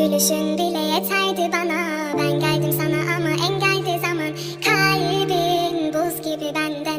Gülüşün bile yeterdi bana. Ben geldim sana ama engeldi zaman. Kalbin buz gibi bende.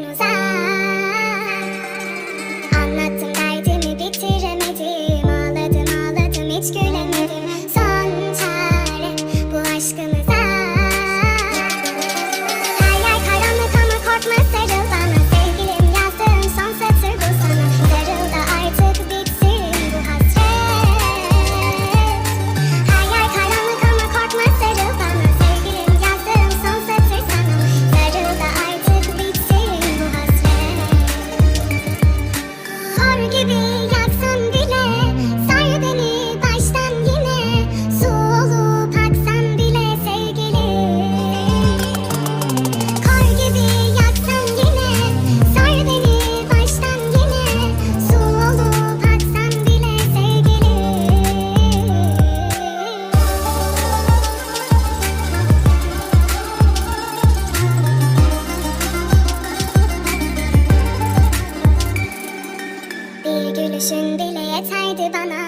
Gülüşün bile yeterdi bana.